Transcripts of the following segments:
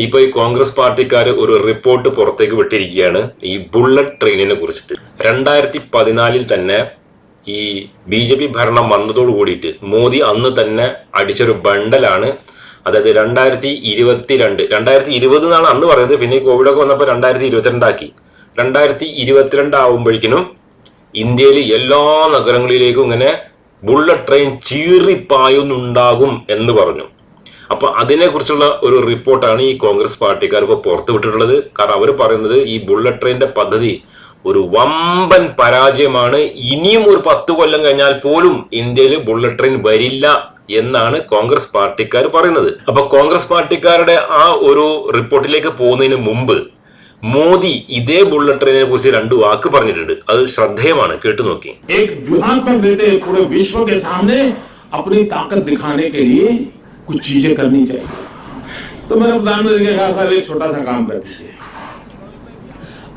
ഇപ്പൊ ഈ കോൺഗ്രസ് പാർട്ടിക്കാർ ഒരു റിപ്പോർട്ട് പുറത്തേക്ക് വിട്ടിരിക്കുകയാണ് ഈ ബുള്ളറ്റ് ട്രെയിനിനെ കുറിച്ചിട്ട്. രണ്ടായിരത്തി പതിനാലിൽ തന്നെ ഈ ബി ജെ പി ഭരണം വന്നതോടു കൂടിയിട്ട് മോദി അന്ന് തന്നെ അടിച്ചൊരു ബണ്ടലാണ്. അതായത് രണ്ടായിരത്തി ഇരുപത്തിരണ്ട് രണ്ടായിരത്തി ഇരുപത് എന്നാണ് അന്ന് പറയുന്നത്. പിന്നെ കോവിഡൊക്കെ വന്നപ്പോൾ രണ്ടായിരത്തി ഇരുപത്തിരണ്ടാക്കി രണ്ടായിരത്തി ഇരുപത്തിരണ്ട് ആവുമ്പോഴേക്കിനും ഇന്ത്യയിൽ എല്ലാ നഗരങ്ങളിലേക്കും ഇങ്ങനെ ബുള്ളറ്റ് ട്രെയിൻ ചീറിപ്പായുന്നുണ്ടാകും എന്ന് പറഞ്ഞു. അപ്പൊ അതിനെക്കുറിച്ചുള്ള ഒരു റിപ്പോർട്ടാണ് ഈ കോൺഗ്രസ് പാർട്ടിക്കാർ ഇപ്പോൾ പുറത്തുവിട്ടിട്ടുള്ളത് കാരണം അവർ പറയുന്നത് ഈ ബുള്ളറ്റ് ട്രെയിനിന്റെ പദ്ധതി ഒരു വമ്പൻ പരാജയമാണ്. ഇനിയും ഒരു പത്ത് കൊല്ലം കഴിഞ്ഞാൽ പോലും ഇന്ത്യയിൽ ബുള്ളറ്റ് ട്രെയിൻ വരില്ല എന്നാണ് കോൺഗ്രസ് പാർട്ടിക്കാർ പറയുന്നത്. അപ്പൊ കോൺഗ്രസ് പാർട്ടിക്കാരുടെ ആ ഒരു റിപ്പോർട്ടിലേക്ക് പോകുന്നതിന് മുമ്പ് മോദി ഇതേ ബുള്ളറ്റ് ട്രെയിനെ കുറിച്ച് രണ്ടു വാക്ക് പറഞ്ഞിട്ടുണ്ട്. അത് ശ്രദ്ധേയമാണ്. കേട്ടു നോക്കി. एक विहात्मक देते पूरे विश्व के सामने अपनी ताकत दिखाने के लिए कुछ चीजें करनी चाहिए तो मैंने प्रधानमंत्री के कहा सर एक छोटा सा काम कर दीजिए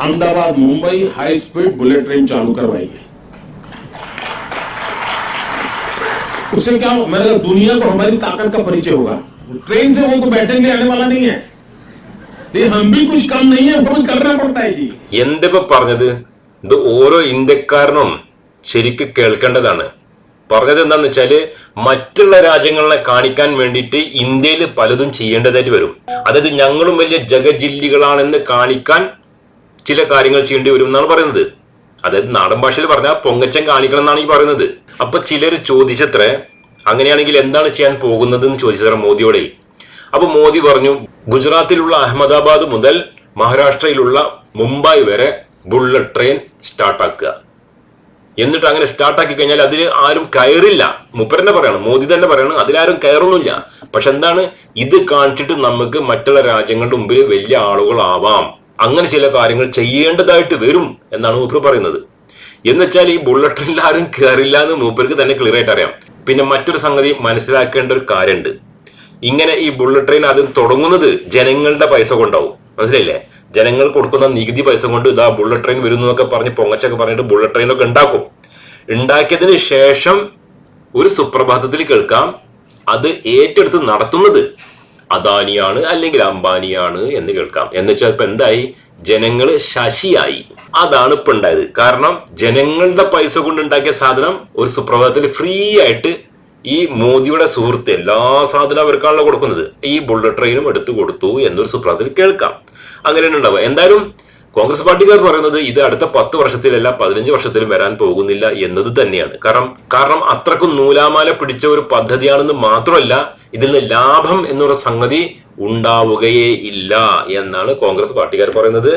Ahmedabad Mumbai high speed bullet train चालू करवाइए उससे क्या हो- मैंने कहा दुनिया को हमारी ताकत का परिचय होगा ट्रेन से वो तो बैठने के लिए आने वाला नहीं है लेकिन हम भी कुछ कम नहीं है हमको भी करना पड़ता है जी എന്തിപ്പോ പറഞ്ഞത് ഇത് ഓരോ ഇന്ത്യക്കാരനും ശരിക്ക് കേൾക്കേണ്ടതാണ് പറഞ്ഞത് എന്താന്ന് വെച്ചാൽ മറ്റുള്ള രാജ്യങ്ങളെ കാണിക്കാൻ വേണ്ടിയിട്ട് ഇന്ത്യയിൽ പലതും ചെയ്യേണ്ടതായിട്ട് വരും. അതായത് ഞങ്ങളും വലിയ ജഗജില്ലികളാണെന്ന് കാണിക്കാൻ ചില കാര്യങ്ങൾ ചെയ്യേണ്ടി വരും എന്നാണ് പറയുന്നത്. അതായത് നാടൻ ഭാഷയിൽ പറഞ്ഞാൽ പൊങ്ങച്ചം കാണിക്കണം എന്നാണ് ഈ പറയുന്നത്. അപ്പൊ ചിലർ ചോദിച്ചത്ര അങ്ങനെയാണെങ്കിൽ എന്താണ് ചെയ്യാൻ പോകുന്നത് എന്ന് ചോദിച്ചത്ര മോദിയോടെ. അപ്പൊ മോദി പറഞ്ഞു ഗുജറാത്തിലുള്ള അഹമ്മദാബാദ് മുതൽ മഹാരാഷ്ട്രയിലുള്ള മുംബൈ വരെ ബുള്ളറ്റ് ട്രെയിൻ സ്റ്റാർട്ടാക്കുക. എന്നിട്ട് അങ്ങനെ സ്റ്റാർട്ടാക്കി കഴിഞ്ഞാൽ അതിൽ ആരും കയറില്ല. മുപ്പരന്നെ പറയണം മോദി തന്നെ പറയണം അതിലാരും കയറുന്നില്ല പക്ഷെ എന്താണ്? ഇത് കാണിച്ചിട്ട് നമുക്ക് മറ്റുള്ള രാജ്യങ്ങളുടെ മുമ്പിൽ വലിയ ആളുകളാവാം. അങ്ങനെ ചില കാര്യങ്ങൾ ചെയ്യേണ്ടതായിട്ട് വരും എന്നാണ് മൂപ്പർ പറയുന്നത്. എന്ന് വെച്ചാൽ ഈ ബുള്ളറ്റ് ട്രെയിനിൽ ആരും കയറില്ല എന്ന് മൂപ്പർക്ക് തന്നെ ക്ലിയർ ആയിട്ട് അറിയാം. പിന്നെ മറ്റൊരു സംഗതി മനസ്സിലാക്കേണ്ട ഒരു കാര്യമുണ്ട്. ഇങ്ങനെ ഈ ബുള്ളറ്റ് ട്രെയിൻ ആദ്യം തുടങ്ങുന്നത് ജനങ്ങളുടെ പൈസ കൊണ്ടാവും. മനസ്സിലായില്ലേ? ജനങ്ങൾ കൊടുക്കുന്ന നികുതി പൈസ കൊണ്ട് ഇതാ ബുള്ളറ്റ് ട്രെയിൻ വരുന്നു എന്നൊക്കെ പറഞ്ഞ് പൊങ്ങച്ചൊക്കെ പറഞ്ഞിട്ട് ബുള്ളറ്റ് ട്രെയിനൊക്കെ ഉണ്ടാക്കും. ഉണ്ടാക്കിയതിന് ശേഷം ഒരു സുപ്രഭാതത്തിൽ കേൾക്കാം. അത് ഏറ്റെടുത്ത് നടത്തുന്നത് അദാനിയാണ് അല്ലെങ്കിൽ അംബാനിയാണ് എന്ന് കേൾക്കാം. എന്ന് വെച്ചാൽ ഇപ്പൊ എന്തായി? ജനങ്ങൾ ശശിയായി. അതാണ് ഇപ്പൊ ഉണ്ടായത്. കാരണം ജനങ്ങളുടെ പൈസ കൊണ്ട് ഉണ്ടാക്കിയ സാധനം ഒരു സുപ്രഭാതത്തിൽ ഫ്രീ ആയിട്ട് ഈ മോദിയുടെ സുഹൃത്ത് എല്ലാ സാധനവും അവർക്കാണല്ലോ കൊടുക്കുന്നത്. ഈ ബുള്ളറ്റ് ട്രെയിനും എടുത്തു കൊടുത്തു എന്നൊരു സുപ്രഭാതത്തിൽ കേൾക്കാം. അങ്ങനെയാണ് ഉണ്ടാവുക. എന്തായാലും കോൺഗ്രസ് പാർട്ടിക്കാർ പറയുന്നത് ഇത് അടുത്ത പത്ത് വർഷത്തിലല്ല പതിനഞ്ച് വർഷത്തിലും വരാൻ പോകുന്നില്ല എന്നത് തന്നെയാണ്. കാരണം കാരണം അത്രക്കും നൂലാമാല പിടിച്ച ഒരു പദ്ധതിയാണെന്ന് മാത്രമല്ല ഇതിൽ നിന്ന് ലാഭം എന്നുള്ള സംഗതി ഉണ്ടാവുകയേ ഇല്ല എന്നാണ് കോൺഗ്രസ് പാർട്ടിക്കാർ പറയുന്നത്.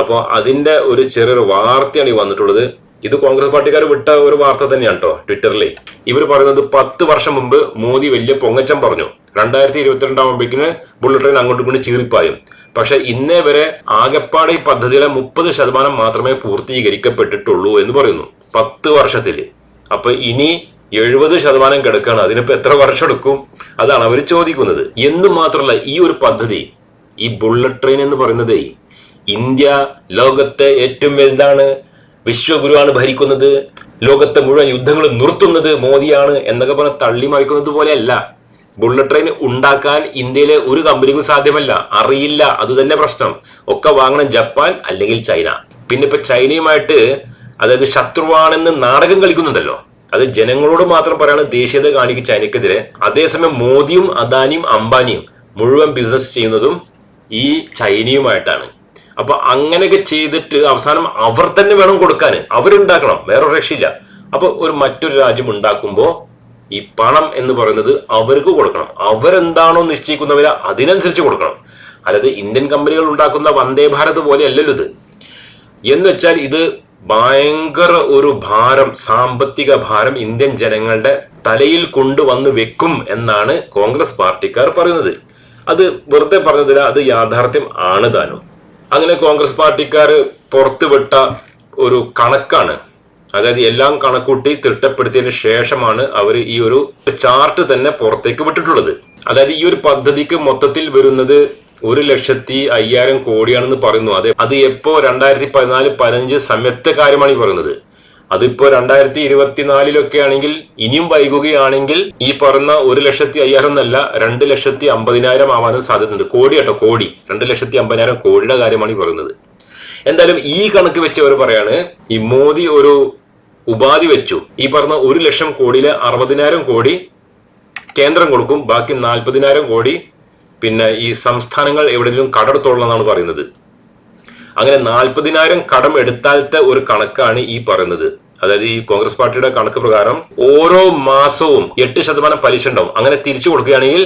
അപ്പോൾ അതിന്റെ ഒരു ചെറിയൊരു വാർത്തയാണ് ഈ വന്നിട്ടുള്ളത്. ഇത് കോൺഗ്രസ് പാർട്ടിക്കാർ വിട്ട ഒരു വാർത്ത തന്നെയാണ് കേട്ടോ ട്വിറ്ററിൽ ഇവർ പറയുന്നത് പത്ത് വർഷം മുമ്പ് മോദി വലിയ പൊങ്ങച്ചം പറഞ്ഞു. രണ്ടായിരത്തി ഇരുപത്തിരണ്ടാകുമ്പോഴേക്കിന് ബുള്ളറ്റ് ട്രെയിൻ അങ്ങോട്ടും ഇങ്ങോട്ടും ചീറിപ്പായും. പക്ഷെ ഇന്നേ വരെ ആകെപ്പാടെ ഈ പദ്ധതിയുടെ മുപ്പത് ശതമാനം മാത്രമേ പൂർത്തീകരിക്കപ്പെട്ടിട്ടുള്ളൂ എന്ന് പറയുന്നു. പത്ത് വർഷത്തിൽ അപ്പൊ ഇനി എഴുപത് ശതമാനം കിടക്കുകയാണ് അതിനിപ്പോ എത്ര വർഷം എടുക്കും? അതാണ് അവർ ചോദിക്കുന്നത്. എന്ന് മാത്രമല്ല ഈ ഒരു പദ്ധതി ഈ ബുള്ളറ്റ് ട്രെയിൻ എന്ന് പറയുന്നതേ ഇന്ത്യ ലോകത്തെ ഏറ്റവും വലുതാണ് വിശ്വഗുരുവാണ് ഭരിക്കുന്നത് ലോകത്തെ മുഴുവൻ യുദ്ധങ്ങൾ നിർത്തുന്നത് മോദിയാണ് എന്നൊക്കെ പറഞ്ഞ് തള്ളി മറിക്കുന്നത് പോലെയല്ല. ബുള്ളറ്റ് ട്രെയിൻ ഉണ്ടാക്കാൻ ഇന്ത്യയിലെ ഒരു കമ്പനിക്കും സാധ്യമല്ല. അറിയില്ല. അത് തന്നെ പ്രശ്നം. ഒക്കെ വാങ്ങണം ജപ്പാൻ അല്ലെങ്കിൽ ചൈന. പിന്നെ ഇപ്പൊ ചൈനയുമായിട്ട് അതായത് ശത്രുവാണെന്ന് നാടകം കളിക്കുന്നുണ്ടല്ലോ. അത് ജനങ്ങളോട് മാത്രം പറയാണ് ദേശീയത കാണിക്കും ചൈനക്കെതിരെ. അതേസമയം മോദിയും അദാനിയും അംബാനിയും മുഴുവൻ ബിസിനസ് ചെയ്യുന്നതും ഈ ചൈനയുമായിട്ടാണ്. അപ്പൊ അങ്ങനെയൊക്കെ ചെയ്തിട്ട് അവസാനം അവർ തന്നെ വേണം കൊടുക്കാൻ. അവരുണ്ടാക്കണം. വേറൊരു രക്ഷയില്ല. അപ്പൊ ഒരു മറ്റൊരു രാജ്യം ഉണ്ടാക്കുമ്പോൾ ഈ പണം എന്ന് പറയുന്നത് അവർക്ക് കൊടുക്കണം. അവരെന്താണോ നിശ്ചയിക്കുന്ന വില അതിനനുസരിച്ച് കൊടുക്കണം. അല്ലാതെ ഇന്ത്യൻ കമ്പനികൾ ഉണ്ടാക്കുന്ന വന്ദേ ഭാരത് പോലെ അല്ലല്ലോ ഇത്. എന്ന് വെച്ചാൽ ഇത് ഭയങ്കര ഒരു ഭാരം സാമ്പത്തിക ഭാരം ഇന്ത്യൻ ജനങ്ങളുടെ തലയിൽ കൊണ്ടുവന്ന് വെക്കും എന്നാണ് കോൺഗ്രസ് പാർട്ടിക്കാർ പറയുന്നത്. അത് വെറുതെ പറഞ്ഞതില്ല അത് യാഥാർത്ഥ്യം ആണ് താനും. അങ്ങനെ കോൺഗ്രസ് പാർട്ടിക്കാർ പുറത്തുവിട്ട ഒരു കണക്കാണ് അതായത് എല്ലാം കണക്കൂട്ടി തിട്ടപ്പെടുത്തിയതിന് ശേഷമാണ് അവർ ഈ ഒരു ചാർട്ട് തന്നെ പുറത്തേക്ക് വിട്ടിട്ടുള്ളത്. അതായത് ഈ ഒരു പദ്ധതിക്ക് മൊത്തത്തിൽ വരുന്നത് ഒരു ലക്ഷത്തി അയ്യായിരം കോടിയാണെന്ന് പറയുന്നു. അതെ അത് എപ്പോ രണ്ടായിരത്തി പതിനാല് പതിനഞ്ച് സമയത്തെ കാര്യമാണ് ഈ പറയുന്നത്. അതിപ്പോ രണ്ടായിരത്തി ഇരുപത്തിനാലിലൊക്കെ ആണെങ്കിൽ ഇനിയും വൈകുകയാണെങ്കിൽ ഈ പറഞ്ഞ ഒരു ലക്ഷത്തി അയ്യായിരം എന്നല്ല രണ്ട് ലക്ഷത്തി അമ്പതിനായിരം ആവാനും സാധ്യതയുണ്ട്. കോടി കേട്ടോ കോടി. രണ്ട് ലക്ഷത്തി അമ്പതിനായിരം കോടിയുടെ കാര്യമാണ് ഈ പറയുന്നത്. എന്തായാലും ഈ കണക്ക് വെച്ച് അവർ പറയാണ് ഈ മോദി ഒരു ഉപാധി വെച്ചു. ഈ പറഞ്ഞ ഒരു ലക്ഷം കോടിയിലെ അറുപതിനായിരം കോടി കേന്ദ്രം കൊടുക്കും ബാക്കി നാൽപ്പതിനായിരം കോടി പിന്നെ ഈ സംസ്ഥാനങ്ങൾ എവിടെയെങ്കിലും എന്നാണ് പറയുന്നത്. അങ്ങനെ നാൽപ്പതിനായിരം കടം എടുത്താലത്തെ ഒരു കണക്കാണ് ഈ പറയുന്നത്. അതായത് ഈ കോൺഗ്രസ് പാർട്ടിയുടെ കണക്ക് പ്രകാരം ഓരോ മാസവും എട്ട് ശതമാനം പലിശ ഉണ്ടാവും. അങ്ങനെ തിരിച്ചു കൊടുക്കുകയാണെങ്കിൽ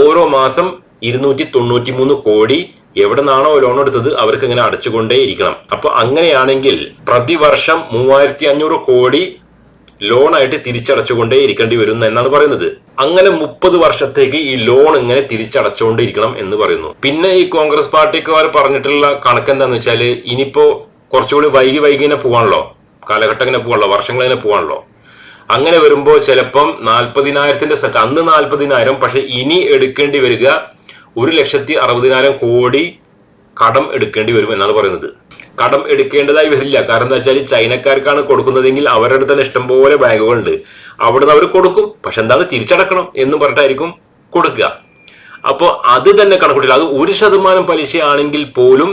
ഓരോ മാസം ഇരുന്നൂറ്റി തൊണ്ണൂറ്റി മൂന്ന് കോടി എവിടെ നിന്നാണോ ലോൺ എടുത്തത് അവർക്ക് ഇങ്ങനെ അടച്ചുകൊണ്ടേ ഇരിക്കണം അപ്പൊ അങ്ങനെയാണെങ്കിൽ പ്രതിവർഷം മൂവായിരത്തി അഞ്ഞൂറ് കോടി ലോണായിട്ട് തിരിച്ചടച്ചുകൊണ്ടേ ഇരിക്കേണ്ടി വരുന്നു എന്നാണ് പറയുന്നത്. അങ്ങനെ മുപ്പത് വർഷത്തേക്ക് ഈ ലോൺ ഇങ്ങനെ തിരിച്ചടച്ചുകൊണ്ടിരിക്കണം എന്ന് പറയുന്നു. പിന്നെ ഈ കോൺഗ്രസ് പാർട്ടിക്കാർ പറഞ്ഞിട്ടുള്ള കണക്ക് എന്താന്ന് വെച്ചാൽ ഇനിയിപ്പോ കുറച്ചുകൂടി വൈകി വൈകി ഇങ്ങനെ പോവാണല്ലോ. കാലഘട്ടം ഇങ്ങനെ പോവാണല്ലോ. വർഷങ്ങൾ ഇങ്ങനെ പോവാണല്ലോ. അങ്ങനെ വരുമ്പോൾ ചിലപ്പം നാൽപ്പതിനായിരത്തിന്റെ സെറ്റ് അന്ന് നാൽപ്പതിനായിരം പക്ഷെ ഇനി എടുക്കേണ്ടി വരിക ഒരു ലക്ഷത്തി അറുപതിനായിരം കോടി കടം എടുക്കേണ്ടി വരും എന്നാണ് പറയുന്നത്. കടം എടുക്കേണ്ടതായി വരില്ല. കാരണം എന്താ വെച്ചാൽ ചൈനക്കാർക്കാണ് കൊടുക്കുന്നതെങ്കിൽ അവരുടെ തന്നെ ഇഷ്ടംപോലെ ബാങ്കുകളുണ്ട്. അവിടെ നിന്ന് അവർ കൊടുക്കും. പക്ഷെ എന്താണ്? തിരിച്ചടക്കണം എന്ന് പറഞ്ഞിട്ടായിരിക്കും കൊടുക്കുക. അപ്പോൾ അത് തന്നെ കണക്കൂട്ടില്ല അത് ഒരു ശതമാനം പലിശയാണെങ്കിൽ പോലും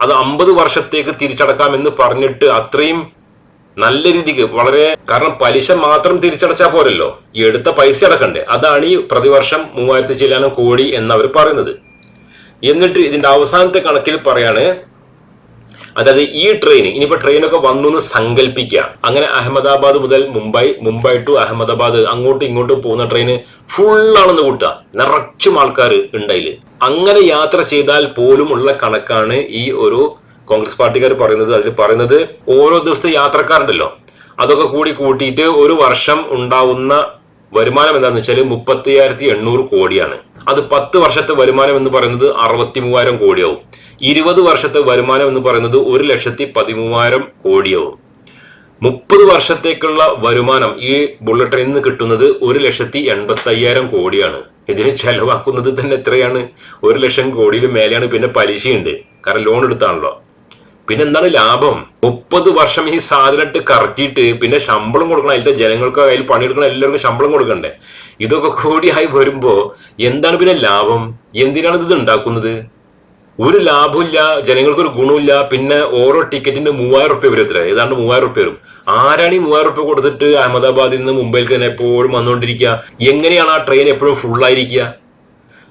അത് അമ്പത് വർഷത്തേക്ക് തിരിച്ചടക്കാം എന്ന് പറഞ്ഞിട്ട് അത്രയും നല്ല രീതിക്ക് വളരെ കാരണം പലിശ മാത്രം തിരിച്ചടച്ചാൽ പോരല്ലോ. എടുത്ത പൈസ അടക്കണ്ടേ. അതാണ് ഈ പ്രതിവർഷം മൂവായിരത്തി ചില്ലാനം കോടി എന്നവർ പറയുന്നത്. എന്നിട്ട് ഇതിന്റെ അവസാനത്തെ കണക്കിൽ പറയാണ് അതായത് ഈ ട്രെയിൻ ഇനിയിപ്പോ ട്രെയിനൊക്കെ വന്നു എന്ന് സങ്കല്പിക്കുക അങ്ങനെ അഹമ്മദാബാദ് മുതൽ മുംബൈ മുംബൈ ടു അഹമ്മദാബാദ് അങ്ങോട്ടും ഇങ്ങോട്ടും പോകുന്ന ട്രെയിൻ ഫുള്ളാണെന്ന് കൂട്ടുക നിറച്ചും ആൾക്കാർ ഉണ്ടായില്ല അങ്ങനെ യാത്ര ചെയ്താൽ പോലും ഉള്ള കണക്കാണ് ഈ ഒരു കോൺഗ്രസ് പാർട്ടിക്കാർ പറയുന്നത് അതിൽ പറയുന്നത് ഓരോ ദിവസത്തെ യാത്രക്കാരുണ്ടല്ലോ. അതൊക്കെ കൂടി കൂട്ടിയിട്ട് ഒരു വർഷം ഉണ്ടാവുന്ന വരുമാനം എന്താണെന്ന് വെച്ചാൽ മുപ്പത്തി എണ്ണൂറ് കോടിയാണ്. അത് പത്ത് വർഷത്തെ വരുമാനം എന്ന് പറയുന്നത് അറുപത്തി മൂവായിരം കോടിയാവും. ഇരുപത് വർഷത്തെ വരുമാനം എന്ന് പറയുന്നത് ഒരു ലക്ഷത്തി പതിമൂവായിരം കോടിയാവും. മുപ്പത് വർഷത്തേക്കുള്ള വരുമാനം ഈ ബുള്ളറ്റ് ട്രെയിനിൽ നിന്ന് കിട്ടുന്നത് ഒരു ലക്ഷത്തി എൺപത്തി അയ്യായിരം കോടിയാണ്. ഇതിന് ചെലവാക്കുന്നത് തന്നെ എത്രയാണ്? ഒരു ലക്ഷം കോടിയിൽ മേലെയാണ്. പിന്നെ പലിശയുണ്ട്. കാരണം ലോൺ എടുത്താണല്ലോ. പിന്നെ എന്താണ് ലാഭം? മുപ്പത് വർഷം ഈ സാധനം ഇട്ട് കറക്കിയിട്ട് പിന്നെ ശമ്പളം കൊടുക്കണം. അതിലത്തെ ജനങ്ങൾക്ക് അതിൽ പണിയെടുക്കണം. എല്ലാവർക്കും ശമ്പളം കൊടുക്കണ്ടേ? ഇതൊക്കെ കൂടിയായി വരുമ്പോ എന്താണ് പിന്നെ ലാഭം? എന്തിനാണ് ഇത് ഉണ്ടാക്കുന്നത്? ഒരു ലാഭമില്ല ജനങ്ങൾക്ക് ഒരു ഗുണമില്ല പിന്നെ ഓരോ ടിക്കറ്റിന് മൂവായിരം റുപ്യ വരും എത്ര ഏതാണ്ട് മൂവായിരം റുപ്യ വരും. ആരാണ് ഈ മൂവായിരം റുപ്യ കൊടുത്തിട്ട് അഹമ്മദാബാദിൽ നിന്ന് മുംബൈയിൽ തന്നെ എപ്പോഴും വന്നുകൊണ്ടിരിക്കുക? എങ്ങനെയാണ് ആ ട്രെയിൻ എപ്പോഴും ഫുള്ളായിരിക്കുക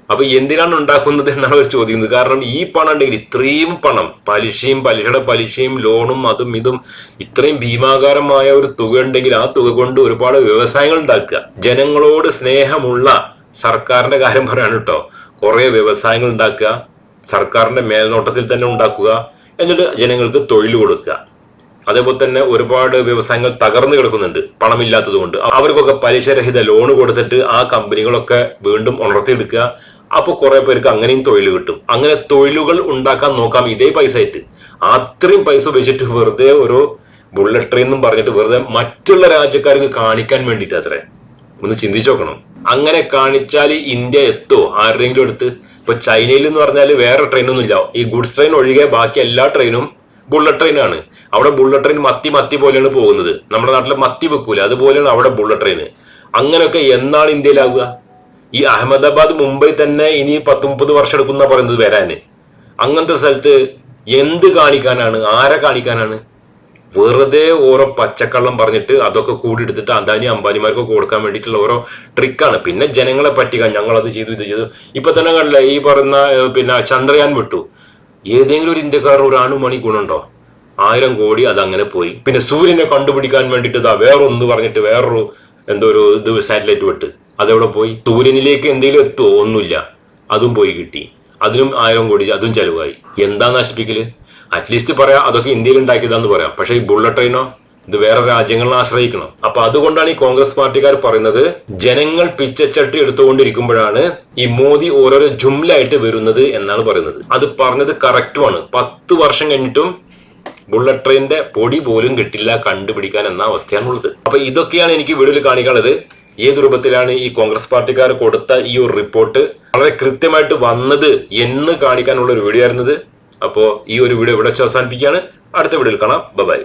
അപ്പൊ എന്തിനാണ് ഉണ്ടാക്കുന്നത് എന്നാണ് അവർ ചോദിക്കുന്നത് കാരണം ഈ പണം ഉണ്ടെങ്കിൽ ഇത്രയും പണം പലിശയും പലിശയുടെ പലിശയും ലോണും അതും ഇതും ഇത്രയും ഭീമാകാരമായ ഒരു തുക ഉണ്ടെങ്കിൽ ആ തുക കൊണ്ട് ഒരുപാട് വ്യവസായങ്ങൾ ഉണ്ടാക്കുക. ജനങ്ങളോട് സ്നേഹമുള്ള സർക്കാരിന്റെ കാര്യം പറയാണ് കേട്ടോ. കുറെ വ്യവസായങ്ങൾ ഉണ്ടാക്കുക സർക്കാരിന്റെ മേൽനോട്ടത്തിൽ തന്നെ ഉണ്ടാക്കുക എന്നിട്ട് ജനങ്ങൾക്ക് തൊഴിൽ കൊടുക്കുക. അതേപോലെ തന്നെ ഒരുപാട് വ്യവസായങ്ങൾ തകർന്നു കിടക്കുന്നുണ്ട് പണമില്ലാത്തത് കൊണ്ട്. അവർക്കൊക്കെ പലിശരഹിത ലോൺ കൊടുത്തിട്ട് ആ കമ്പനികളൊക്കെ വീണ്ടും ഉണർത്തിയെടുക്കുക. അപ്പൊ കുറെ പേർക്ക് അങ്ങനെയും തൊഴിൽ കിട്ടും. അങ്ങനെ തൊഴിലുകൾ ഉണ്ടാക്കാൻ നോക്കാം ഇതേ പൈസ ആയിട്ട് അത്രയും പൈസ വെച്ചിട്ട് വെറുതെ ഒരു ബുള്ളറ്റ് ട്രെയിൻ എന്നും പറഞ്ഞിട്ട് വെറുതെ മറ്റുള്ള രാജ്യക്കാർക്ക് കാണിക്കാൻ വേണ്ടിയിട്ട് അത്രേ. ഒന്ന് ചിന്തിച്ചു നോക്കണം. അങ്ങനെ കാണിച്ചാൽ ഇന്ത്യ എത്തോ? ആരുടെയെങ്കിലും എടുത്ത് ഇപ്പൊ ചൈനയിൽ എന്ന് പറഞ്ഞാൽ വേറെ ട്രെയിനൊന്നും ഇല്ല. ഈ ഗുഡ്സ് ട്രെയിൻ ഒഴികെ ബാക്കി എല്ലാ ട്രെയിനും ബുള്ളറ്റ് ട്രെയിനാണ് അവിടെ ബുള്ളറ്റ് ട്രെയിൻ മത്തി മത്തി പോലെയാണ് പോകുന്നത്. നമ്മുടെ നാട്ടിൽ മത്തി വെക്കൂല. അതുപോലെയാണ് അവിടെ ബുള്ളറ്റ് ട്രെയിൻ അങ്ങനെയൊക്കെ എന്നാണ് ഇന്ത്യയിലാവുക? ഈ അഹമ്മദാബാദ് മുംബൈ തന്നെ ഇനി പത്ത് മുപ്പത് വർഷം എടുക്കുന്ന പറയുന്നത് വരാന് അങ്ങനത്തെ സ്ഥലത്ത് എന്ത് കാണിക്കാനാണ്? ആരെ കാണിക്കാനാണ്? വെറുതെ ഓരോ പച്ചക്കള്ളം പറഞ്ഞിട്ട് അതൊക്കെ കൂടി എടുത്തിട്ട് അദാനി അംബാനിമാർക്കൊക്കെ കൊടുക്കാൻ വേണ്ടിയിട്ടുള്ള ഓരോ ട്രിക്കാണ് പിന്നെ ജനങ്ങളെ പറ്റിക്കാൻ ഞങ്ങൾ അത് ചെയ്തു ഇത് ചെയ്തു. ഇപ്പൊ തന്നെ കണ്ടില്ല ഈ പറയുന്ന പിന്നെ ചന്ദ്രയാൻ വിട്ടു. ഏതെങ്കിലും ഒരു ഇന്ത്യക്കാർ ഒരു അണുമണി ഗുണുണ്ടോ ആയിരം കോടി അത് അങ്ങനെ പോയി. പിന്നെ സൂര്യനെ കണ്ടുപിടിക്കാൻ വേണ്ടിയിട്ട് ഇതാ വേറൊന്ന് പറഞ്ഞിട്ട് വേറൊരു എന്തോ ഒരു ഇത് സാറ്റലൈറ്റ് വിട്ട്. അതെവിടെ പോയി? സൂര്യനിലേക്ക് എന്തെങ്കിലും എത്തുമോ ഒന്നുമില്ല. അതും പോയി കിട്ടി. അതിനും ആയിരം കോടി അതും ചെലവായി. എന്താ നശിപ്പിക്കൽ? അറ്റ്ലീസ്റ്റ് പറയാം അതൊക്കെ ഇന്ത്യയിൽ ഉണ്ടാക്കിയതാന്ന് പറയാം. പക്ഷേ ഈ ബുള്ളറ്റ് ട്രെയിനോ ഇത് വേറെ രാജ്യങ്ങളെ ആശ്രയിക്കണം. അപ്പൊ അതുകൊണ്ടാണ് ഈ കോൺഗ്രസ് പാർട്ടിക്കാർ പറയുന്നത് ജനങ്ങൾ പിച്ചച്ചട്ടി എടുത്തുകൊണ്ടിരിക്കുമ്പോഴാണ് ഈ മോദി ഓരോരോ ജുംലായിട്ട് വരുന്നത് എന്നാണ് പറയുന്നത്. അത് പറഞ്ഞത് കറക്റ്റുമാണ് പത്ത് വർഷം കഴിഞ്ഞിട്ടും ബുള്ളറ്റ് ട്രെയിനിന്റെ പൊടി പോലും കിട്ടില്ല കണ്ടുപിടിക്കാൻ എന്ന അവസ്ഥയാണുള്ളത്. അപ്പൊ ഇതൊക്കെയാണ് എനിക്ക് വീഡിയോയിൽ കാണിക്കാനുള്ളത്. ഏത് രൂപത്തിലാണ് ഈ കോൺഗ്രസ് പാർട്ടിക്കാർ കൊടുത്ത ഈ ഒരു റിപ്പോർട്ട്? വളരെ കൃത്യമായിട്ട് വന്നത് എന്ന് കാണിക്കാനുള്ള ഒരു വീഡിയോ ആയിരുന്നത്. അപ്പോ ഈ ഒരു വീഡിയോ ഇവിടെ അവസാനിപ്പിക്കുകയാണ്. അടുത്ത വീഡിയോയിൽ കാണാം. ബൈ